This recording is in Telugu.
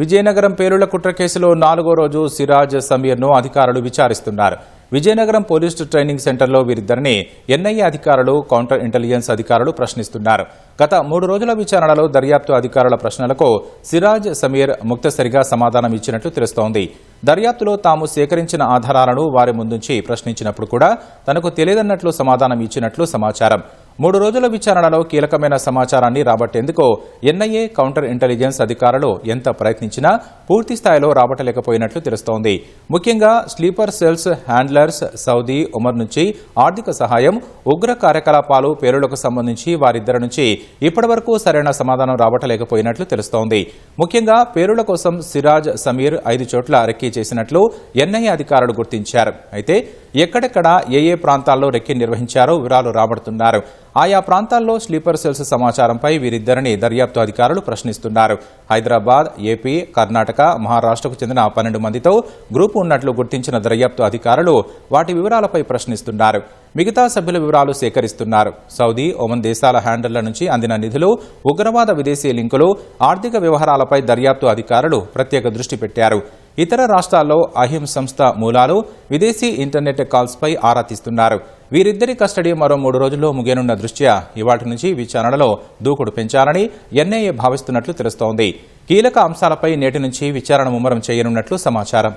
విజయనగరం పేలుళ్ళ కుట్ర కేసులో నాలుగో రోజు సిరాజ్ సమీర్ను అధికారులు విచారిస్తున్నారు. విజయనగరం పోలీస్ ట్రైనింగ్ సెంటర్లో వీరిద్దరిని ఎన్ఐఏ అధికారులు కౌంటర్ ఇంటెలిజెన్స్ అధికారులు ప్రశ్నిస్తున్నారు. గత మూడు రోజుల విచారణలో దర్యాప్తు అధికారుల ప్రశ్నలకు సిరాజ్ సమీర్ ముక్తసరిగా సమాధానం ఇచ్చినట్లు తెలుస్తోంది. దర్యాప్తులో తాము సేకరించిన ఆధారాలను వారి ముందుంచి ప్రశ్నించినప్పుడు కూడా తనకు తెలియదన్నట్లు సమాధానం ఇచ్చినట్లు సమాచారం. మూడు రోజుల విచారణలో కీలకమైన సమాచారాన్ని రాబట్టేందుకు ఎన్ఐఏ కౌంటర్ ఇంటెలిజెన్స్ అధికారులు ఎంత ప్రయత్నించినా పూర్తి స్థాయిలో రాబట్టలేకపోయినట్లు తెలుస్తోంది. ముఖ్యంగా sleeper cells handlers Saudi Umar నుంచి ఆర్థిక సహాయం ఉగ్ర కార్యకలాపాలు పేరులకు సంబంధించి వారిద్దరి నుంచి ఇప్పటివరకు సరైన సమాధానం రాబట్టలేకపోయినట్లు తెలుస్తోంది. ముఖ్యంగా పేరుల కోసం సిరాజ్ సమీర్ ఐదు చోట్ల రెక్కీ చేసినట్లు ఎన్ఐఏ అధికారులు గుర్తించారు. అయితే ఎక్కడెక్కడ ఏ ఏ ప్రాంతాల్లో రెక్కీ నిర్వహించారో వివరాలు రాబడుతున్నారు. ఆయా ప్రాంతాల్లో స్లీపర్ సెల్స్ సమాచారంపై వీరిద్దరిని దర్యాప్తు అధికారులు ప్రశ్నిస్తున్నారు. హైదరాబాద్ ఏపీ కర్ణాటక మహారాష్ట్రకు చెందిన పన్నెండు మందితో గ్రూపు ఉన్నట్లు గుర్తించిన దర్యాప్తు అధికారులు వాటి వివరాలపై ప్రశ్నిస్తున్నారు. మిగతా సభ్యుల వివరాలు సేకరిస్తున్నారు. సౌదీ ఒమన్ దేశాల హ్యాండర్ల నుంచి అందిన నిధులు ఉగ్రవాద విదేశీ లింకులు ఆర్థిక వ్యవహారాలపై దర్యాప్తు అధికారులు ప్రత్యేక దృష్టి పెట్టారు. ఇతర రాష్ట్రాల్లో అహిం సంస్థ మూలాలు విదేశీ ఇంటర్నెట్ కాల్స్పై ఆరా తీస్తున్నారు. వీరిద్దరి కస్టడీ మరో మూడు రోజుల్లో ముగియనున్న దృష్ట్యా ఇవాటి నుంచి విచారణలో దూకుడు పెంచాలని ఎన్ఐఏ భావిస్తున్నట్లు తెలుస్తోంది. కీలక అంశాలపై నేటి నుంచి విచారణ ముమ్మరం చేయనున్నట్లు సమాచారం.